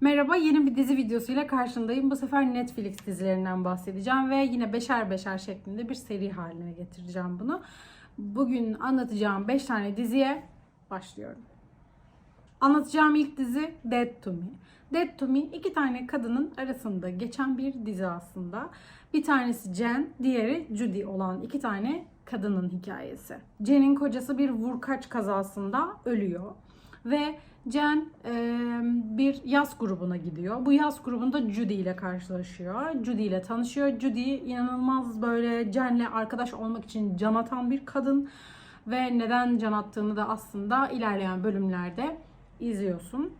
Merhaba, yeni bir dizi videosuyla karşındayım. Bu sefer Netflix dizilerinden bahsedeceğim ve yine beşer beşer şeklinde bir seri haline getireceğim bunu. Bugün anlatacağım 5 tane diziye başlıyorum. Anlatacağım ilk dizi Dead to Me. Dead to Me iki tane kadının arasında geçen bir dizi aslında. Bir tanesi Jen, diğeri Judy olan iki tane kadının hikayesi. Jen'in kocası bir vurkaç kazasında ölüyor. Ve Jen e, bir yaz grubuna gidiyor. Bu yaz grubunda Judy ile karşılaşıyor. Judy ile tanışıyor. Judy inanılmaz böyle Jen'le arkadaş olmak için can atan bir kadın. Ve neden can attığını da aslında ilerleyen bölümlerde izliyorsun.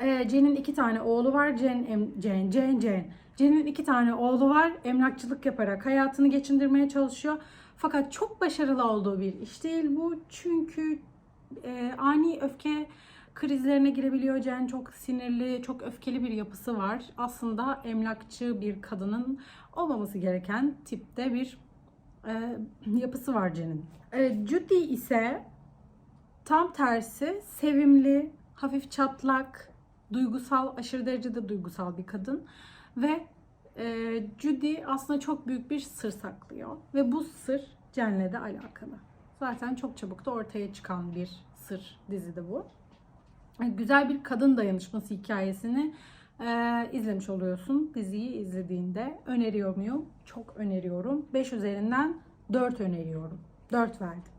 Ee, Jen'in iki tane oğlu var. Jen, em, Jen, Jen, Jen. Jen'in iki tane oğlu var. Emlakçılık yaparak hayatını geçindirmeye çalışıyor. Fakat çok başarılı olduğu bir iş değil bu. Çünkü e, ani öfke krizlerine girebiliyor. Jen çok sinirli, çok öfkeli bir yapısı var. Aslında emlakçı bir kadının olmaması gereken tipte bir e, yapısı var Jen'in. E, Judy ise tam tersi sevimli, hafif çatlak, duygusal, aşırı derecede duygusal bir kadın. Ve e, Judy aslında çok büyük bir sır saklıyor. Ve bu sır Jen'le de alakalı. Zaten çok çabuk da ortaya çıkan bir sır dizide bu. E, Güzel bir kadın dayanışması hikayesini e, izlemiş oluyorsun diziyi izlediğinde. Öneriyor muyum? Çok öneriyorum. 5 üzerinden 4 öneriyorum. 4 verdim.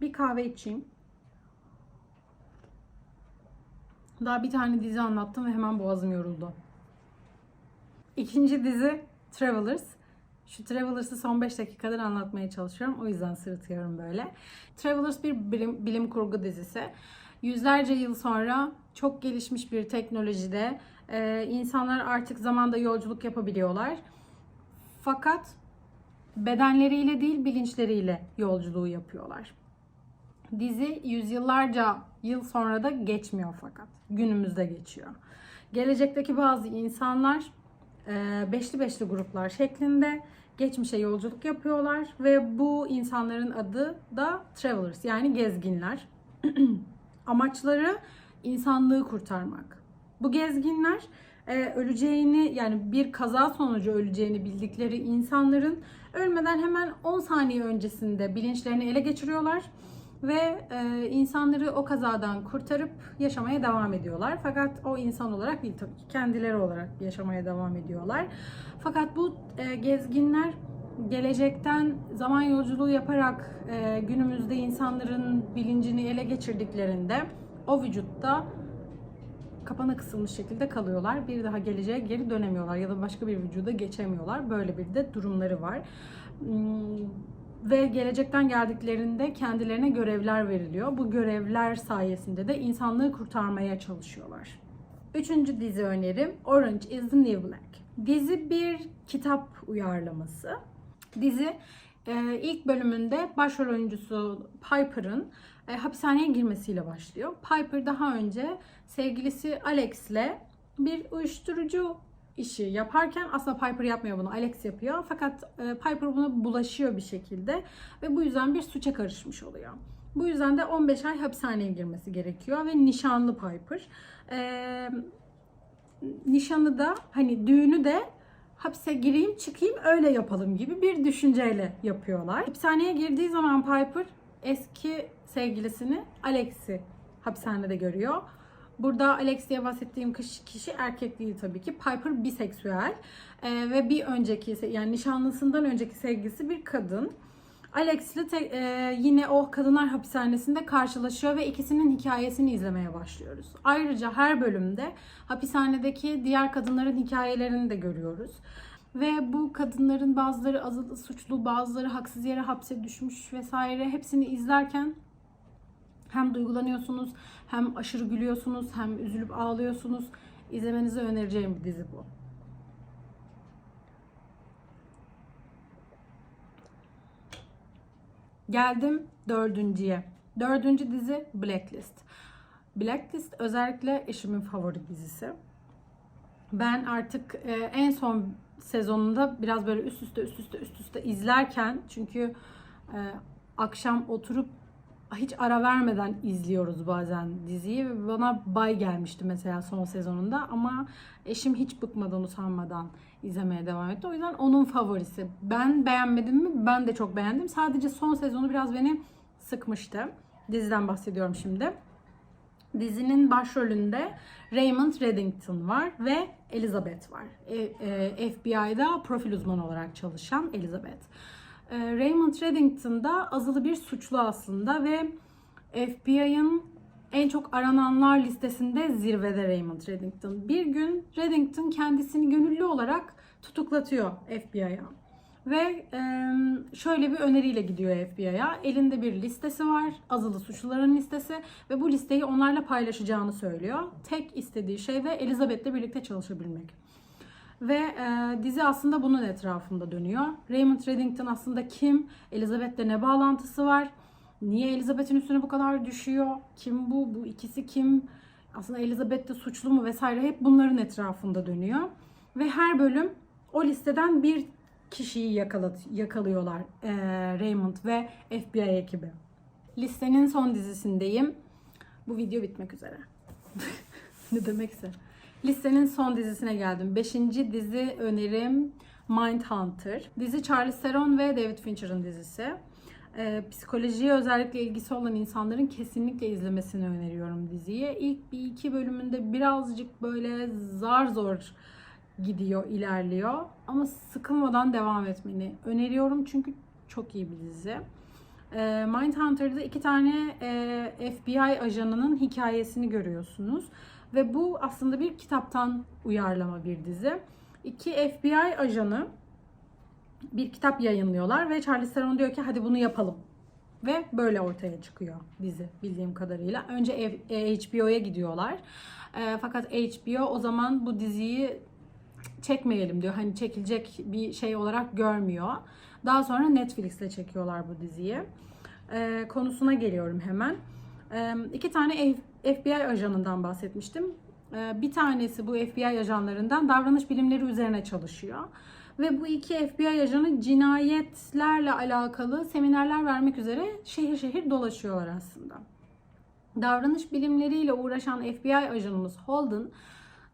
Bir kahve içeyim. Daha bir tane dizi anlattım ve hemen boğazım yoruldu. İkinci dizi Travelers. Şu Travelers'ı son 5 dakikadır anlatmaya çalışıyorum. O yüzden sırıtıyorum böyle. Travelers bir bilim, bilim kurgu dizisi. Yüzlerce yıl sonra çok gelişmiş bir teknolojide e, insanlar artık zamanda yolculuk yapabiliyorlar. Fakat bedenleriyle değil bilinçleriyle yolculuğu yapıyorlar. Dizi yüzyıllarca yıl sonra da geçmiyor fakat. Günümüzde geçiyor. Gelecekteki bazı insanlar e, beşli beşli gruplar şeklinde geçmişe yolculuk yapıyorlar ve bu insanların adı da travelers yani gezginler. Amaçları insanlığı kurtarmak. Bu gezginler e, öleceğini yani bir kaza sonucu öleceğini bildikleri insanların ölmeden hemen 10 saniye öncesinde bilinçlerini ele geçiriyorlar ve e, insanları o kazadan kurtarıp yaşamaya devam ediyorlar. Fakat o insan olarak değil tabii ki kendileri olarak yaşamaya devam ediyorlar. Fakat bu e, gezginler gelecekten zaman yolculuğu yaparak e, günümüzde insanların bilincini ele geçirdiklerinde o vücutta kapana kısılmış şekilde kalıyorlar. Bir daha geleceğe geri dönemiyorlar ya da başka bir vücuda geçemiyorlar. Böyle bir de durumları var. Ve gelecekten geldiklerinde kendilerine görevler veriliyor. Bu görevler sayesinde de insanlığı kurtarmaya çalışıyorlar. Üçüncü dizi önerim Orange is the New Black. Dizi bir kitap uyarlaması. Dizi e, ilk bölümünde başrol oyuncusu Piper'ın e, hapishaneye girmesiyle başlıyor. Piper daha önce sevgilisi Alex'le bir uyuşturucu işi yaparken aslında Piper yapmıyor bunu. Alex yapıyor. Fakat e, Piper buna bulaşıyor bir şekilde ve bu yüzden bir suça karışmış oluyor. Bu yüzden de 15 ay hapishaneye girmesi gerekiyor ve nişanlı Piper. E, nişanı da hani düğünü de hapse gireyim çıkayım öyle yapalım gibi bir düşünceyle yapıyorlar. Hapishaneye girdiği zaman Piper eski sevgilisini Alex'i hapishanede görüyor. Burada Alex diye bahsettiğim kişi erkek değil tabii ki. Piper biseksüel ee, ve bir önceki yani nişanlısından önceki sevgilisi bir kadın. Alex ile e, yine o kadınlar hapishanesinde karşılaşıyor ve ikisinin hikayesini izlemeye başlıyoruz. Ayrıca her bölümde hapishanedeki diğer kadınların hikayelerini de görüyoruz. Ve bu kadınların bazıları azılı suçlu, bazıları haksız yere hapse düşmüş vesaire hepsini izlerken hem duygulanıyorsunuz, hem aşırı gülüyorsunuz, hem üzülüp ağlıyorsunuz. İzlemenizi önereceğim bir dizi bu. Geldim dördüncüye. Dördüncü dizi Blacklist. Blacklist özellikle eşimin favori dizisi. Ben artık e, en son sezonunda biraz böyle üst üste üst üste üst üste izlerken çünkü e, akşam oturup hiç ara vermeden izliyoruz bazen diziyi. Bana bay gelmişti mesela son sezonunda ama eşim hiç bıkmadan usanmadan izlemeye devam etti. O yüzden onun favorisi. Ben beğenmedim mi? Ben de çok beğendim. Sadece son sezonu biraz beni sıkmıştı. Diziden bahsediyorum şimdi. Dizinin başrolünde Raymond Reddington var ve Elizabeth var. E, e, FBI'da profil uzmanı olarak çalışan Elizabeth. E, Raymond Reddington da azılı bir suçlu aslında ve FBI'ın en çok arananlar listesinde zirvede Raymond Reddington. Bir gün Reddington kendisini gönüllü olarak tutuklatıyor FBI'ya. Ve şöyle bir öneriyle gidiyor FBI'ya. Elinde bir listesi var. Azılı suçluların listesi. Ve bu listeyi onlarla paylaşacağını söylüyor. Tek istediği şey de Elizabeth'le birlikte çalışabilmek. Ve e, dizi aslında bunun etrafında dönüyor. Raymond Reddington aslında kim? Elizabeth'le ne bağlantısı var? Niye Elizabeth'in üstüne bu kadar düşüyor? Kim bu? Bu ikisi kim? Aslında Elizabeth de suçlu mu vesaire hep bunların etrafında dönüyor. Ve her bölüm o listeden bir kişiyi yakalat, yakalıyorlar e, Raymond ve FBI ekibi. Listenin son dizisindeyim. Bu video bitmek üzere. ne demekse. Listenin son dizisine geldim. Beşinci dizi önerim Mindhunter. Dizi Charlize Theron ve David Fincher'ın dizisi. Ee, psikolojiye özellikle ilgisi olan insanların kesinlikle izlemesini öneriyorum diziyi. İlk bir iki bölümünde birazcık böyle zar zor gidiyor, ilerliyor. Ama sıkılmadan devam etmeni öneriyorum çünkü çok iyi bir dizi. Ee, Mindhunter'da iki tane e, FBI ajanının hikayesini görüyorsunuz. Ve bu aslında bir kitaptan uyarlama bir dizi. İki FBI ajanı bir kitap yayınlıyorlar ve Charlize Theron diyor ki hadi bunu yapalım. Ve böyle ortaya çıkıyor dizi bildiğim kadarıyla. Önce e, HBO'ya gidiyorlar. E, fakat HBO o zaman bu diziyi çekmeyelim diyor. Hani çekilecek bir şey olarak görmüyor. Daha sonra Netflix'te çekiyorlar bu diziyi. E, konusuna geliyorum hemen. E, iki tane FBI ajanından bahsetmiştim. E, bir tanesi bu FBI ajanlarından davranış bilimleri üzerine çalışıyor. Ve bu iki FBI ajanı cinayetlerle alakalı seminerler vermek üzere şehir şehir dolaşıyorlar aslında. Davranış bilimleriyle uğraşan FBI ajanımız Holden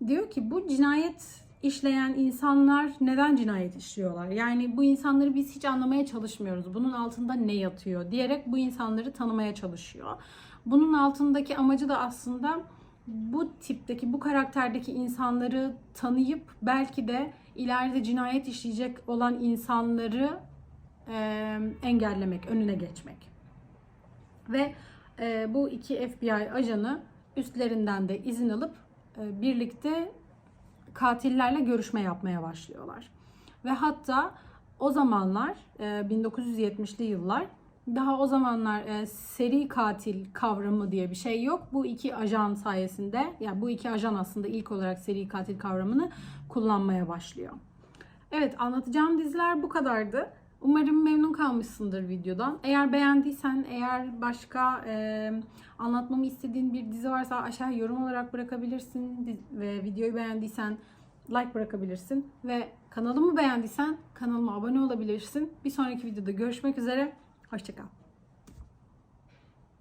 diyor ki bu cinayet işleyen insanlar neden cinayet işliyorlar? Yani bu insanları biz hiç anlamaya çalışmıyoruz. Bunun altında ne yatıyor diyerek bu insanları tanımaya çalışıyor. Bunun altındaki amacı da aslında bu tipteki, bu karakterdeki insanları tanıyıp belki de ileride cinayet işleyecek olan insanları e, engellemek, önüne geçmek. Ve e, bu iki FBI ajanı üstlerinden de izin alıp e, birlikte katillerle görüşme yapmaya başlıyorlar. Ve hatta o zamanlar e, 1970'li yıllar daha o zamanlar e, seri katil kavramı diye bir şey yok. Bu iki ajan sayesinde, yani bu iki ajan aslında ilk olarak seri katil kavramını kullanmaya başlıyor. Evet, anlatacağım diziler bu kadardı. Umarım memnun kalmışsındır videodan. Eğer beğendiysen, eğer başka e, anlatmamı istediğin bir dizi varsa aşağı yorum olarak bırakabilirsin. Ve videoyu beğendiysen like bırakabilirsin. Ve kanalımı beğendiysen kanalıma abone olabilirsin. Bir sonraki videoda görüşmek üzere. Hoşçakal.